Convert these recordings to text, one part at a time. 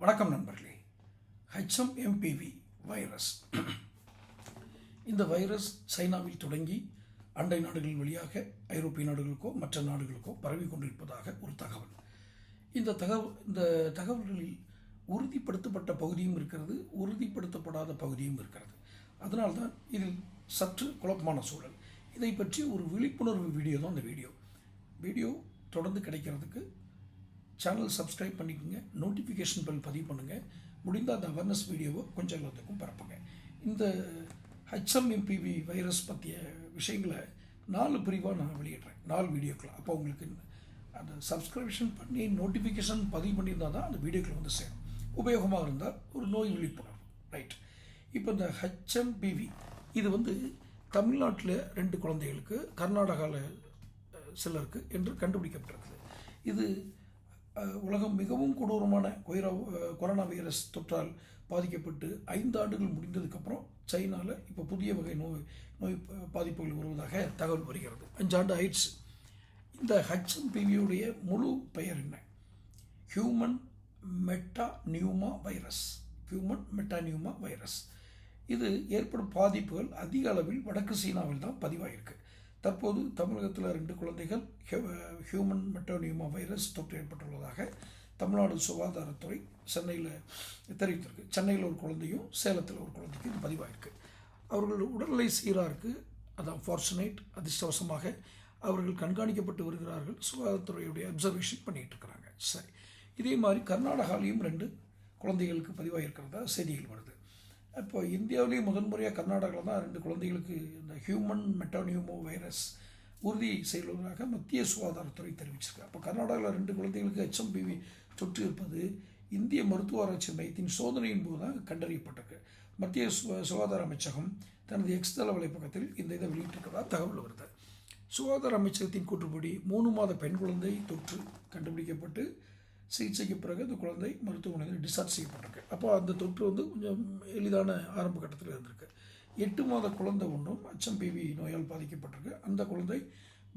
வணக்கம் நண்பர்களே. ஹெச்எம்எம்பிவி வைரஸ். இந்த வைரஸ் சைனாவில் தொடங்கி அண்டை நாடுகள் வழியாக ஐரோப்பிய நாடுகளுக்கோ மற்ற நாடுகளுக்கோ பரவி கொண்டிருப்பதாக ஒரு தகவல். இந்த தகவல் இந்த தகவல்களில் உறுதிப்படுத்தப்பட்ட பகுதியும் இருக்கிறது உறுதிப்படுத்தப்படாத பகுதியும் இருக்கிறது. அதனால்தான் இதில் சற்று குழப்பமான சூழல். இதை பற்றி ஒரு விழிப்புணர்வு வீடியோ தான் இந்த வீடியோ. வீடியோ தொடர்ந்து கிடைக்கிறதுக்கு சேனல் சப்ஸ்கிரைப் பண்ணிக்கோங்க. நோட்டிஃபிகேஷன் பெல் பதிவு பண்ணுங்கள் முடிந்தால் அந்த அவேர்னஸ் வீடியோவை கொஞ்சம் எல்லாத்துக்கும் பரப்புங்க. இந்த ஹெச்எம்எம்பிவி வைரஸ் பற்றிய விஷயங்களை நாலு பிரிவாக நான் வெளியிடுறேன். நாலு வீடியோக்கள். அப்போ உங்களுக்கு அந்த சப்ஸ்கிரிப்ஷன் பண்ணி நோட்டிஃபிகேஷன் பதிவு பண்ணியிருந்தால் தான் அந்த வீடியோக்கள் வந்து சேரும். உபயோகமாக இருந்தால் ஒரு நோய் விழிப்புணர்வு ரைட் இப்போ இந்த ஹெச்எம்பிவி இது வந்து தமிழ்நாட்டில் ரெண்டு குழந்தைகளுக்கு கர்நாடகாவில் சிலருக்கு என்று கண்டுபிடிக்கப்பட்டிருக்குது. இது உலகம் மிகவும் கொடூரமான கொய்ரா கொரோனா வைரஸ் தொற்றால் பாதிக்கப்பட்டு ஐந்து ஆண்டுகள் முடிந்ததுக்கப்புறம் சைனாவில் இப்போ புதிய வகை நோய் நோய் பாதிப்புகள் வருவதாக தகவல் வருகிறது. அஞ்சாண்டு ஆயிடுச்சு. இந்த ஹெச்எம்பிவியுடைய முழு பெயர் என்ன? Human meta pneuma virus human meta pneuma virus இது ஏற்படும் பாதிப்புகள் அதிக அளவில் வடக்கு சீனாவில் தான் பதிவாகிருக்கு தற்போது தமிழகத்தில் ரெண்டு குழந்தைகள் ஹியூமன் மெட்டோனியூமா வைரஸ் தொற்று ஏற்பட்டுள்ளதாக தமிழ்நாடு சுகாதாரத்துறை சென்னையில் தெரிவித்திருக்கு. சென்னையில் ஒரு குழந்தையும் சேலத்தில் ஒரு குழந்தைக்கும் இது பதிவாயிருக்கு. அவர்கள் உடல்நிலை சீராக இருக்குது அதான் ஃபார்ச்சுனேட் அதிர்ஷ்டவசமாக அவர்கள் கண்காணிக்கப்பட்டு வருகிறார்கள். சுகாதாரத்துறையுடைய அப்சர்வேஷன் பண்ணிகிட்டு இருக்கிறாங்க. சரி. இதே மாதிரி கர்நாடகாலையும் ரெண்டு குழந்தைகளுக்கு பதிவாகிருக்கிறதா செய்திகள் வருது. இப்போ இந்தியாவிலேயே முதன்முறையாக கர்நாடகாவில் தான் ரெண்டு குழந்தைகளுக்கு இந்த ஹியூமன் மெட்டானியூமோ வைரஸ் உறுதி செய்வதாக மத்திய சுகாதாரத்துறை தெரிவிச்சிருக்கு. அப்போ கர்நாடகாவில் ரெண்டு குழந்தைகளுக்கு ஹெச்எம்பிவி தொற்று இருப்பது இந்திய மருத்துவ ஆராய்ச்சி மையத்தின் சோதனையின் போது தான் கண்டறியப்பட்டிருக்கு. மத்திய சு- சுகாதார அமைச்சகம் தனது எக்ஸ் தள வலைப்பக்கத்தில் இந்த இதை வெளியிட்டிருக்கிறதா தகவல் வருது. சுகாதார அமைச்சகத்தின் கூற்றுப்படி மூணு மாத பெண் குழந்தை தொற்று கண்டுபிடிக்கப்பட்டு சிகிச்சைக்கு பிறகு அந்த குழந்தை மருத்துவமனையில் டிஸ்சார்ஜ் செய்யப்பட்டிருக்கு. அப்போ அந்த தொற்று வந்து கொஞ்சம் எளிதான ஆரம்ப கட்டத்தில் இருந்திருக்கு. எட்டு மாத குழந்தை ஒன்றும் அச்சம்பிவி நோயால் பாதிக்கப்பட்டிருக்கு. அந்த குழந்தை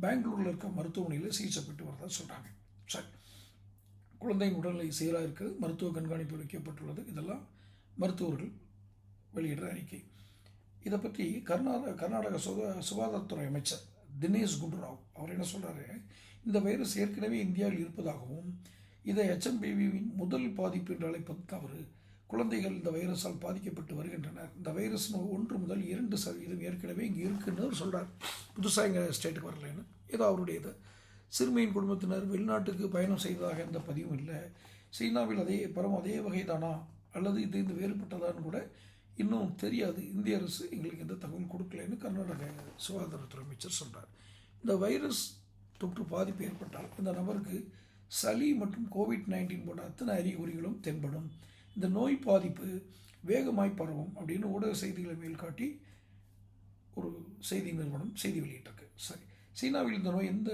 பெங்களூரில் இருக்க மருத்துவமனையில் சிகிச்சை பெற்று வரதா சொல்கிறாங்க சரி. குழந்தையின் உடல்நிலை சீராக இருக்குது. மருத்துவ கண்காணிப்பு வைக்கப்பட்டுள்ளது. இதெல்லாம் மருத்துவர்கள் வெளியிடுற அறிக்கை. இதை பற்றி கர்நாடக கர்நாடக சுகா சுகாதாரத்துறை அமைச்சர் தினேஷ் குண்டுராவ் அவர் என்ன சொல்கிறாரு இந்த வைரஸ் ஏற்கனவே இந்தியாவில் இருப்பதாகவும் இதை எச்எம்பிவியின் முதல் பாதிப்பு என்று அழைப்பது தவறு. குழந்தைகள் இந்த வைரஸால் பாதிக்கப்பட்டு வருகின்றனர். இந்த வைரஸ் நோய் ஒன்று முதல் இரண்டு சதவீதம் ஏற்கனவே இங்கே இருக்குன்னு அவர் சொல்கிறார் புதுசாக எங்கள் ஸ்டேட்டுக்கு வரலைன்னு. ஏதோ அவருடைய இது சிறுமியின் குடும்பத்தினர் வெளிநாட்டுக்கு பயணம் செய்ததாக எந்த பதிவும் இல்லை. சீனாவில் அதே பரவ அதே வகைதானா? அல்லது இது இந்த வேறுபட்டதான்னு கூட இன்னும் தெரியாது. இந்திய அரசு எங்களுக்கு எந்த தகவல் கொடுக்கலன்னு கர்நாடக சுகாதாரத்துறை அமைச்சர் சொல்கிறார் இந்த வைரஸ் தொற்று பாதிப்பு ஏற்பட்டால் இந்த நபருக்கு சளி மற்றும் கோவிட் நைன்டீன் போன்ற அத்தனை அறிகுறிகளும் தென்படும். இந்த நோய் பாதிப்பு வேகமாய் பரவும் அப்படின்னு ஊடக செய்திகளை மேல் காட்டி ஒரு செய்தி நிறுவனம் செய்தி வெளியிட்டிருக்கு. சரி. சீனாவில் இந்த நோய் எந்த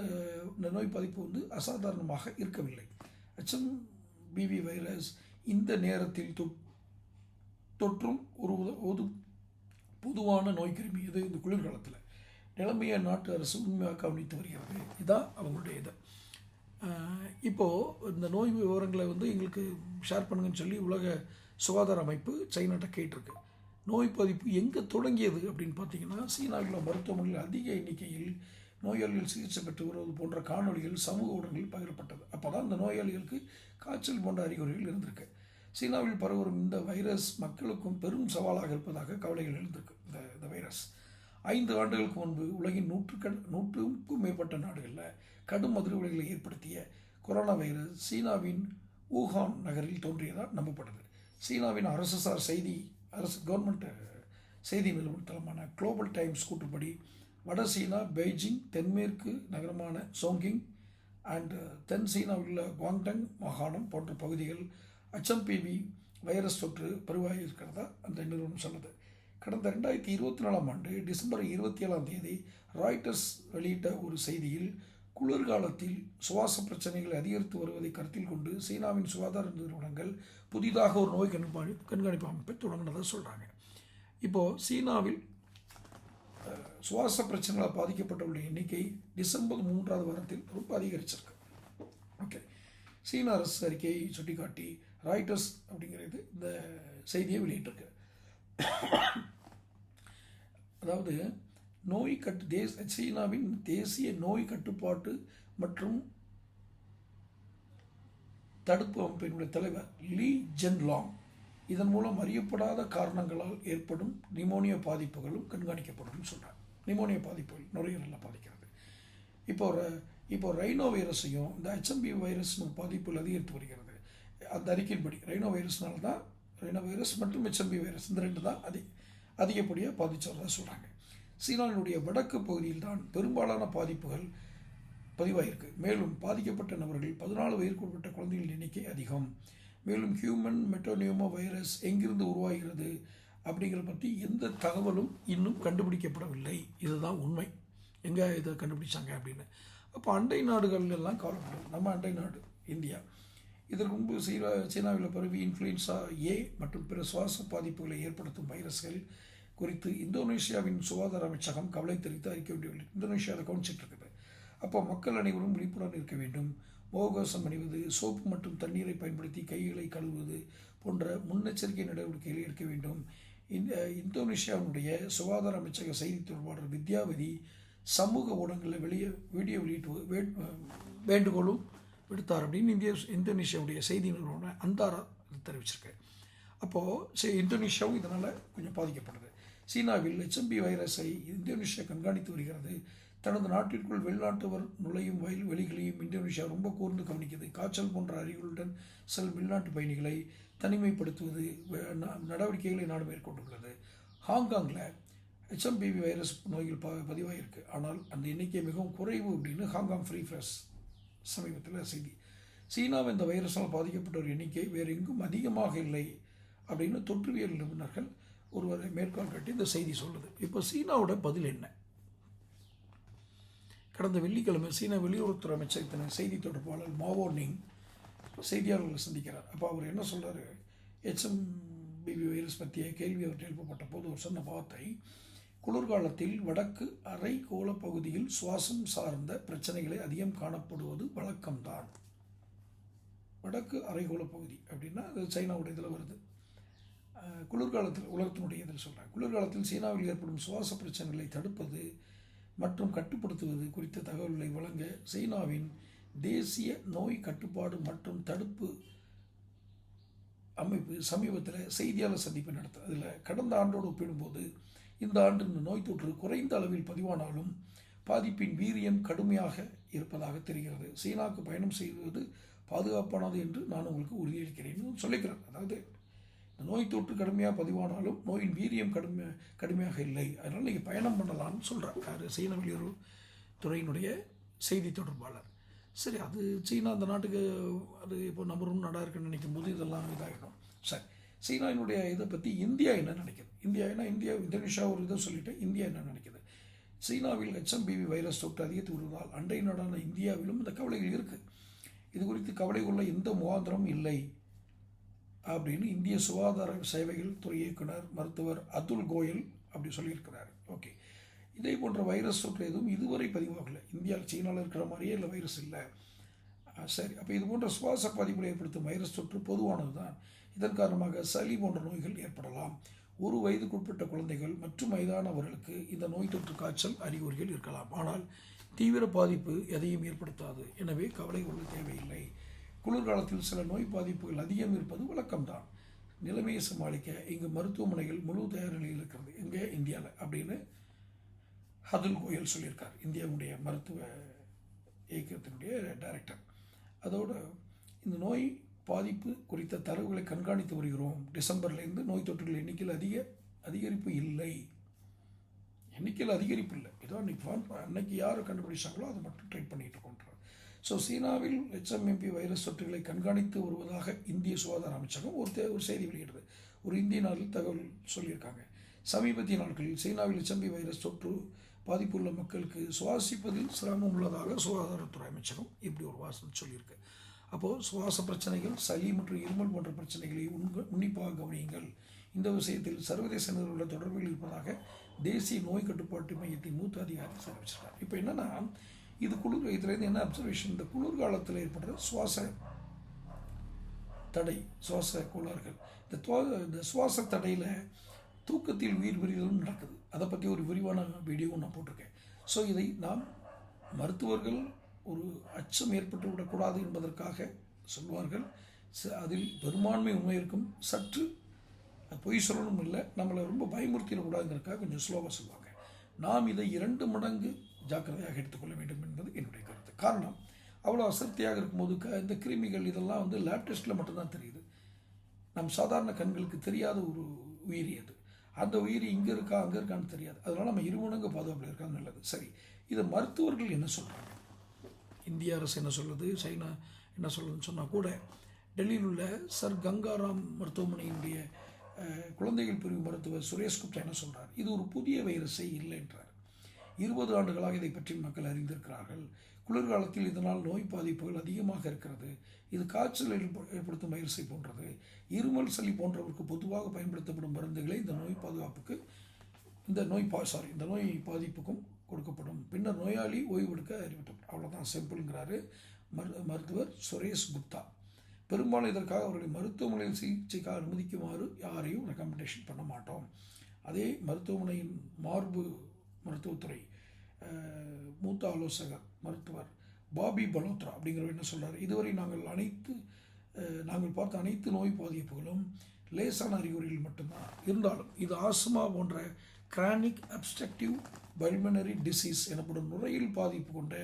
இந்த நோய் பாதிப்பு வந்து அசாதாரணமாக இருக்கவில்லை. அச்சம் பிவி வைரஸ் இந்த நேரத்தில் தொ தொற்றும் ஒரு உத- ஒரு பொதுவான நோய் கிருமி இது இந்த குளிர்காலத்தில். நிலைமையை நாட்டு அரசு உண்மையாக கவனித்து வருகிறது. இதுதான் அவங்களுடைய இது. இப்போது இந்த நோய் விவரங்களை வந்து எங்களுக்கு ஷேர் பண்ணுங்கன்னு சொல்லி உலக சுகாதார அமைப்பு சைனாட்ட கேட்டிருக்கு. நோய் பாதிப்பு எங்கே தொடங்கியது அப்படின்னு பார்த்தீங்கன்னா சீனாவில் மருத்துவமனையில் அதிக எண்ணிக்கையில் நோயாளிகள் சிகிச்சை பெற்று வருவது போன்ற காணொளிகள் சமூக ஊடகங்களில் பகிரப்பட்டது. அப்போ தான் இந்த நோயாளிகளுக்கு காய்ச்சல் போன்ற அறிகுறிகள் இருந்திருக்கு. சீனாவில் பரவரும் இந்த வைரஸ் மக்களுக்கும் பெரும் சவாலாக இருப்பதாக கவலைகள் எழுந்திருக்கு. இந்த இந்த வைரஸ். ஐந்து ஆண்டுகளுக்கு முன்பு உலகின் நூற்றுக்கண் நூற்றுக்கும் மேற்பட்ட நாடுகளில் கடும் அதிர்வலைகளை ஏற்படுத்திய கொரோனா வைரஸ் சீனாவின் ஊஹான் நகரில் தோன்றியதாக நம்பப்பட்டது சீனாவின் அரசுசார் செய்தி அரசு கவர்மெண்ட் செய்தி நிறுவனத்தலமான குளோபல் டைம்ஸ் கூட்டுப்படி வட சீனா பெய்ஜிங் தென்மேற்கு நகரமான சோங்கிங் அண்ட் தென் சீனாவில் உள்ள குவாங்டங் மாகாணம் போன்ற பகுதிகள் HMPV வைரஸ் தொற்று பருவாகி இருக்கிறதா அந்த நிறுவனம் சொன்னது. கடந்த ரெண்டாயிரத்தி இருபத்தி நாலாம் ஆண்டு டிசம்பர் இருபத்தி ஏழாம் தேதி ராய்டர்ஸ் வெளியிட்ட ஒரு செய்தியில் குளிர்காலத்தில் சுவாச பிரச்சனைகள் அதிகரித்து வருவதை கருத்தில் கொண்டு சீனாவின் சுகாதார நிறுவனங்கள் புதிதாக ஒரு நோய் கண்காணி கண்காணிப்பு அமைப்பை தொடங்கினதாக சொல்கிறாங்க இப்போது சீனாவில் சுவாச பிரச்சனைகளால் பாதிக்கப்பட்டவருடைய எண்ணிக்கை டிசம்பர் மூன்றாவது வாரத்தில் ரொம்ப அதிகரிச்சிருக்கு. ஓகே. சீன அரசு அறிக்கையை சுட்டிக்காட்டி ராய்டர்ஸ் அப்படிங்கிறது இந்த செய்தியை வெளியிட்டிருக்கு. அதாவது நோய் கட்டு தேச சீனாவின் தேசிய நோய் கட்டுப்பாட்டு மற்றும் தடுப்பு அமைப்பினுடைய தலைவர் லீ ஜென் லாங் இதன் மூலம் அறியப்படாத காரணங்களால் ஏற்படும் நிமோனியா பாதிப்புகளும் கண்காணிக்கப்படும் சொல்கிறார் நிமோனியா பாதிப்புகள் நுரையீரலில் பாதிக்கிறது. இப்போ இப்போ ரைனோ வைரஸையும் இந்த ஹெச்எம்பி வைரஸ் பாதிப்புகள் அதிகரித்து வருகிறது. அந்த அறிக்கையின்படி ரைனோ வைரஸ்னால தான் ரைனோ வைரஸ் மற்றும் ஹெச்எம்பி வைரஸ் இந்த ரெண்டு தான் அதிக அதிகப்படியாக பாதிச்சு சொல்கிறாங்க சீனாவினுடைய வடக்கு பகுதியில் தான் பெரும்பாலான பாதிப்புகள் பதிவாயிருக்கு. மேலும் பாதிக்கப்பட்ட நபர்கள் பதினாலு வயிற்குட்பட்ட குழந்தைகளின் எண்ணிக்கை அதிகம். மேலும் ஹியூமன் மெட்டோனியோமா வைரஸ் எங்கிருந்து உருவாகிறது அப்படிங்கிறத பற்றி எந்த தகவலும் இன்னும் கண்டுபிடிக்கப்படவில்லை. இதுதான் உண்மை. எங்கே இதை கண்டுபிடிச்சாங்க அப்படின்னு. அப்போ அண்டை நாடுகள் எல்லாம் கவலைப்படும் நம்ம அண்டை நாடு இந்தியா. இதற்கு முன்பு சீனா சீனாவில் பரவி இன்ஃப்ளூயன்சா ஏ மற்றும் பிற சுவாச பாதிப்புகளை ஏற்படுத்தும் வைரஸ்கள் குறித்து இந்தோனேஷியாவின் சுகாதார அமைச்சகம் கவலை தெரிவித்து அறிக்கை வேண்டியுள்ளது இந்தோனேஷியாவில் கவனிச்சிட்ருக்குது அப்போ மக்கள் அனைவரும் விழிப்புடன் இருக்க வேண்டும். முகக்கவசம் அணிவது சோப்பு மற்றும் தண்ணீரை பயன்படுத்தி கைகளை கழுவுவது போன்ற முன்னெச்சரிக்கை நடவடிக்கைகளை எடுக்க வேண்டும். இந்த இந்தோனேஷியாவினுடைய சுகாதார அமைச்சக செய்தி தொடர்பாளர் வித்யாவதி சமூக ஊடகங்களில் வெளியே வீடியோ வெளியிட்டு வே- வேண்டுகோளும் விடுத்தார் அப்படின்னு இந்திய இந்தோனேஷியாவுடைய செய்தி நிறுவனம் அந்தாரா தெரிவிச்சிருக்கு. அப்போது சரி இந்தோனேஷியாவும் இதனால் கொஞ்சம் பாதிக்கப்படுது. சீனாவில் ஹெச்எம்பி வைரஸை இந்தோனேஷியா கண்காணித்து வருகிறது. தனது நாட்டிற்குள் வெளிநாட்டவர் நுழையும் வயல் வெளிகளையும் இந்தோனேஷியா ரொம்ப கூர்ந்து கவனிக்கிறது. காய்ச்சல் போன்ற அறிகளுடன் சில வெளிநாட்டு பயணிகளை தனிமைப்படுத்துவது நடவடிக்கைகளை நாடு மேற்கொண்டுள்ளது. ஹாங்காங்கில் ஹெச்எம்பிவி வைரஸ் நோய்கள் ப பதிவாயிருக்கு. ஆனால் அந்த எண்ணிக்கை மிகவும் குறைவு அப்படின்னு ஹாங்காங் ஃப்ரீ ஃப்ரெஸ் சமீபத்தில் செய்தி. சீனாவில் இந்த வைரஸால் பாதிக்கப்பட்டோர் எண்ணிக்கை வேறு எங்கும் அதிகமாக இல்லை அப்படின்னு தொற்றுவியல் நிபுணர்கள் ஒருவரை மேற்கோள் காட்டி இந்த செய்தி சொல்லுது. இப்போ சீனாவோட பதில் என்ன? கடந்த வெள்ளிக்கிழமை சீன வெளியுறவுத்துறை அமைச்சர் செய்தி தொடர்பாளர் மாவோ நிங் செய்தியாளர்களை சந்திக்கிறார். அப்போ அவர் என்ன சொல்கிறார் பிவி வைரஸ் பற்றிய கேள்வி அவர் எழுப்பப்பட்ட போது ஒரு சொன்ன வார்த்தை குளிர்காலத்தில் வடக்கு அரைக்கோள பகுதியில் சுவாசம் சார்ந்த பிரச்சனைகளை அதிகம் காணப்படுவது வழக்கம்தான். வடக்கு அரைக்கோள பகுதி அப்படின்னா அது சைனாவுடைய இதில் வருது. குளிர்காலத்தில் உலகத்தினுடைய இதில் சொல்கிறேன் குளிர்காலத்தில் சீனாவில் ஏற்படும் சுவாச பிரச்சனைகளை தடுப்பது மற்றும் கட்டுப்படுத்துவது குறித்த தகவல்களை வழங்க சீனாவின் தேசிய நோய் கட்டுப்பாடு மற்றும் தடுப்பு அமைப்பு சமீபத்தில் செய்தியாளர் சந்திப்பு நடத்த அதில் கடந்த ஆண்டோடு ஒப்பிடும்போது இந்த ஆண்டு இந்த நோய் தொற்று குறைந்த அளவில் பதிவானாலும் பாதிப்பின் வீரியம் கடுமையாக இருப்பதாக தெரிகிறது. சீனாவுக்கு பயணம் செய்வது பாதுகாப்பானது என்று நான் உங்களுக்கு உறுதியளிக்கிறேன் சொல்லிக்கிறேன். அதாவது இந்த நோய் தொற்று கடுமையாக பதிவானாலும் நோயின் வீரியம் கடுமை கடுமையாக இல்லை. அதனால் நீங்கள் பயணம் பண்ணலாம்னு சொல்கிறார் யார்? சீன வெளியுறவு துறையினுடைய செய்தி தொடர்பாளர். சரி அது சீனா அந்த நாட்டுக்கு அது இப்போ நம்பரும் நாடாக இருக்குன்னு நினைக்கும் போது இதெல்லாம் இதாகிடும் சரி. சீனாவினுடைய இதை பற்றி இந்தியா என்ன நினைக்குது? இந்தியா ஏன்னா இந்தியா இந்தோனேஷியா ஒரு இதை சொல்லிட்டு இந்தியா என்ன நினைக்குது? சீனாவில் ஹெச்எம்பிவி வைரஸ் தொற்று அதிகரித்து வருவதால் அண்டை நாடான இந்தியாவிலும் இந்த கவலைகள் இருக்குது இது குறித்து கவலை கொள்ள எந்த முகாந்திரமும் இல்லை அப்படின்னு இந்திய சுகாதார சேவைகள் துறை இயக்குனர் மருத்துவர் அதுல் கோயல் அப்படி சொல்லியிருக்கிறாரு. ஓகே. இதே போன்ற வைரஸ் தொற்று எதுவும் இதுவரை பதிவாகலை. இந்தியாவில் சீனாவில் இருக்கிற மாதிரியே இல்லை வைரஸ் இல்லை. ஆ, சரி. அப்போ இது போன்ற சுவாச பாதிப்புகளை ஏற்படுத்தும் வைரஸ் தொற்று பொதுவானது தான் இதன் காரணமாக சளி போன்ற நோய்கள் ஏற்படலாம். ஒரு வயதுக்குட்பட்ட குழந்தைகள் மற்றும் வயதானவர்களுக்கு இந்த நோய் தொற்று காய்ச்சல் அறிகுறிகள் இருக்கலாம். ஆனால் தீவிர பாதிப்பு எதையும் ஏற்படுத்தாது. எனவே கவலை கொள்ள தேவையில்லை. குளிர்காலத்தில் சில நோய் பாதிப்புகள் அதிகம் இருப்பது வழக்கம்தான். நிலைமையை சமாளிக்க இங்கு மருத்துவமனைகள் முழு தயார் நிலையில் இருக்கிறது. எங்கே? இந்தியாவில் அப்படின்னு அதுல் கோயல் சொல்லியிருக்கார். இந்தியாவுடைய மருத்துவ இயக்கத்தினுடைய டைரக்டர் அதோடு இந்த நோய் பாதிப்பு குறித்த தரவுகளை கண்காணித்து வருகிறோம். டிசம்பர்லேருந்து நோய் தொற்றுகள் எண்ணிக்கையில் அதிக அதிகரிப்பு இல்லை. எண்ணிக்கையில் அதிகரிப்பு இல்லை. ஏதோ அன்னைக்கு ஃபார்ம் அன்னைக்கு யார் கண்டுபிடிச்சாங்களோ அதை மட்டும் ட்ரை பண்ணிட்டு இருக்கோன்றார் ஸோ சீனாவில் ஹெச்எம்எம்பி வைரஸ் தொற்றுகளை கண்காணித்து வருவதாக இந்திய சுகாதார அமைச்சகம் ஒரு தே- ஒரு செய்தி வெளியிடுது. ஒரு இந்திய நாளில் தகவல் சொல்லியிருக்காங்க. சமீபத்திய நாட்களில் சீனாவில் ஹெச்எம்பி வைரஸ் தொற்று பாதிப்புள்ள மக்களுக்கு சுவாசிப்பதில் சிரமம் உள்ளதாக சுகாதாரத்துறை அமைச்சகம் இப்படி ஒரு வாசனை சொல்லியிருக்கு. அப்போது சுவாச பிரச்சனைகள் சளி மற்றும் இருமல் போன்ற பிரச்சனைகளை உண்க உன்னிப்பாக கவனியுங்கள். இந்த விஷயத்தில் சர்வதேச நிறுவன தொடர்பில் இருப்பதாக தேசிய நோய் கட்டுப்பாட்டு மையத்தின் மூத்த அதிகாரி தெரிவிச்சிருக்கார். இப்போ என்னென்னா இது குளிர் இதுலேருந்து என்ன அப்சர்வேஷன் இந்த குளிர்காலத்தில் ஏற்படுற சுவாச தடை சுவாச கோளாறுகள். இந்த துவா இந்த சுவாச தடையில் தூக்கத்தில் உயிர் பிரிதலும் நடக்குது. அதை பற்றி ஒரு விரிவான வீடியோவும் நான் போட்டிருக்கேன். ஸோ இதை நாம் மருத்துவர்கள் ஒரு அச்சம் ஏற்பட்டு விடக்கூடாது என்பதற்காக சொல்வார்கள். அதில் பெரும்பான்மை உண்மை இருக்கும். சற்று பொய் சொல்லணும் இல்லை நம்மளை ரொம்ப பயமுறுத்திடக்கூடாதுங்கிறதுக்காக கொஞ்சம் ஸ்லோவாக சொல்லுவாங்க நாம் இதை இரண்டு மடங்கு ஜாக்கிரதையாக எடுத்துக்கொள்ள வேண்டும் என்பது என்னுடைய கருத்து. காரணம் அவ்வளோ அசர்த்தியாக இருக்கும்போது க இந்த கிருமிகள் இதெல்லாம் வந்து லேப் டெஸ்ட்டில் மட்டும்தான் தெரியுது. நம் சாதாரண கண்களுக்கு தெரியாத ஒரு உயிரி அது. அந்த உயிரி இங்கே இருக்கா அங்கே இருக்கான்னு தெரியாது. அதனால் நம்ம இருமடங்கு பாதுகாப்பில் இருக்காது நல்லது. சரி இதை மருத்துவர்கள் என்ன சொல்கிறாங்க இந்திய அரசு என்ன சொல்லுது சைனா என்ன சொல்லுதுன்னு சொன்னால் கூட டெல்லியில் உள்ள சர் கங்காராம் மருத்துவமனையினுடைய குழந்தைகள் பிரிவு மருத்துவர் சுரேஷ் குப்தா என்ன சொல்கிறார் இது ஒரு புதிய வைரஸை இல்லை என்றார். இருபது ஆண்டுகளாக இதை பற்றி மக்கள் அறிந்திருக்கிறார்கள். குளிர்காலத்தில் இதனால் நோய் பாதிப்புகள் அதிகமாக இருக்கிறது. இது காய்ச்சல் ஏற்படுத்தும் வைரஸை போன்றது. இருமல் சளி போன்றவருக்கு பொதுவாக பயன்படுத்தப்படும் மருந்துகளை இந்த நோய் பாதுகாப்புக்கு இந்த நோய் பா சாரி இந்த நோய் பாதிப்புக்கும் கொடுக்கப்படும். பின்னர் நோயாளி ஓய்வெடுக்க அறிவிக்கப்படும். அவ்வளோதான் சிம்பிள்ங்கிறாரு மரு மருத்துவர் சுரேஷ் குப்தா. பெரும்பாலும் இதற்காக அவர்களை மருத்துவமனையில் சிகிச்சைக்காக அனுமதிக்குமாறு யாரையும் ரெக்கமெண்டேஷன் பண்ண மாட்டோம். அதே மருத்துவமனையின் மார்பு மருத்துவத்துறை மூத்த ஆலோசகர் மருத்துவர் பாபி பலோத்ரா அப்படிங்கிறவர் என்ன சொல்கிறார் இதுவரை நாங்கள் அனைத்து நாங்கள் பார்த்த அனைத்து நோய் பாதிப்புகளும் லேசான அறிகுறிகள் மட்டும்தான். இருந்தாலும் இது ஆஸ்மா போன்ற கிரானிக் அப்ஸ்ட்ரக்டிவ் பல்மனரி டிசீஸ் எனப்படும் நுரையீரல் பாதிப்பு கொண்ட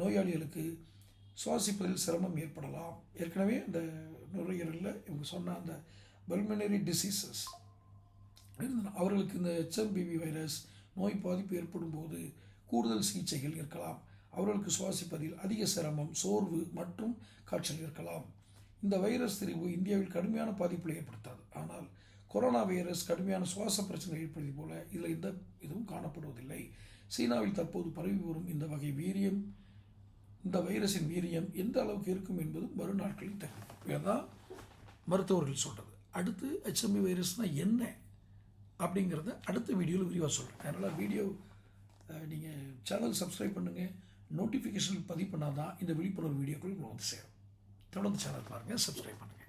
நோயாளிகளுக்கு சுவாசிப்பதில் சிரமம் ஏற்படலாம். ஏற்கனவே இந்த நுரையீரலில் இவங்க சொன்ன அந்த பல்மனரி டிசீசஸ் அவர்களுக்கு இந்த ஹெச்எம்பிவி வைரஸ் நோய் பாதிப்பு ஏற்படும் போது கூடுதல் சிகிச்சைகள் இருக்கலாம். அவர்களுக்கு சுவாசிப்பதில் அதிக சிரமம் சோர்வு மற்றும் காய்ச்சல் இருக்கலாம். இந்த வைரஸ் திரிவு இந்தியாவில் கடுமையான பாதிப்புகளை ஏற்படுத்தாது. ஆனால் கொரோனா வைரஸ் கடுமையான சுவாச பிரச்சனை ஏற்படுத்தி போல இதில் எந்த இதுவும் காணப்படுவதில்லை. சீனாவில் தற்போது பரவி வரும் இந்த வகை வீரியம் இந்த வைரஸின் வீரியம் எந்த அளவுக்கு இருக்கும் என்பது வரும் நாட்களில் தெரியும். மருத்துவர்கள் சொல்கிறது அடுத்து ஹெச்எம்பி வைரஸ்னால் என்ன அப்படிங்கிறத அடுத்த வீடியோவில் விரிவாக சொல்கிறேன் அதனால் வீடியோ நீங்கள் சேனல் சப்ஸ்கிரைப் பண்ணுங்கள் நோட்டிஃபிகேஷன் பதிவு பண்ணால் தான் இந்த விழிப்புணர்வு வீடியோக்கள் உங்களுக்கு வந்து சேரும். தொடர்ந்து சேனல் பாருங்கள் சப்ஸ்கிரைப் பண்ணுங்கள்